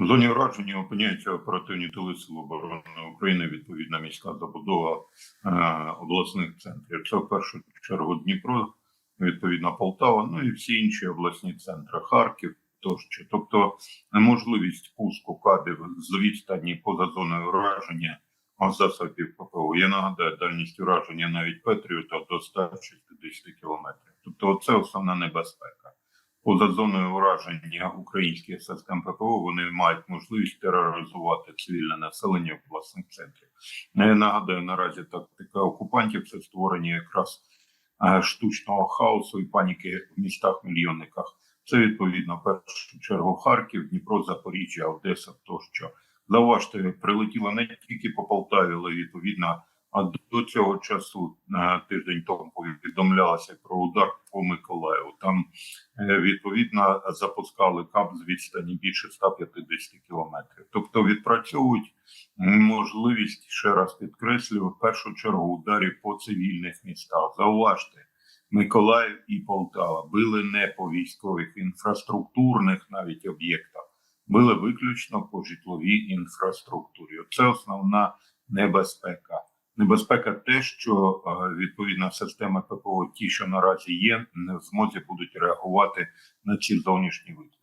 В зоні ураження опиняються оперативні тили Сил оборони України, відповідна міська забудова е, обласних центрів. Це в першу чергу Дніпро, відповідно Полтава, ну і всі інші обласні центри, Харків тощо. Тобто неможливість пуску кабів з відстані поза зоною ураження засобів ППО. Я нагадаю, дальність ураження навіть Петріота до 160 кілометрів. Тобто, це основна небезпека. Поза зоною ураження українських систем ППО вони мають можливість тероризувати цивільне населення в власних центрів. Ну, Я нагадаю, наразі тактика окупантів це створення якраз е, штучного хаосу і паніки в містах-мільйонниках. Це відповідно першу чергу Харків, Дніпро, Запоріжжя, Одеса тощо. Зауважте, прилетіло не тільки по Полтаві, але відповідно. А до цього часу на тиждень тому повідомлялося про удар по Миколаєву. Там е, відповідно запускали кап з відстані більше 150 кілометрів. Тобто відпрацьовують можливість ще раз підкреслюю, першу чергу ударів по цивільних містах. Зауважте, Миколаїв і Полтава били не по військових інфраструктурних навіть об'єктах, били виключно по житловій інфраструктурі. Це основна небезпека. Небезпека те, що е, відповідна система ППО, ті, що наразі є, не в змозі будуть реагувати на ці зовнішні виклики.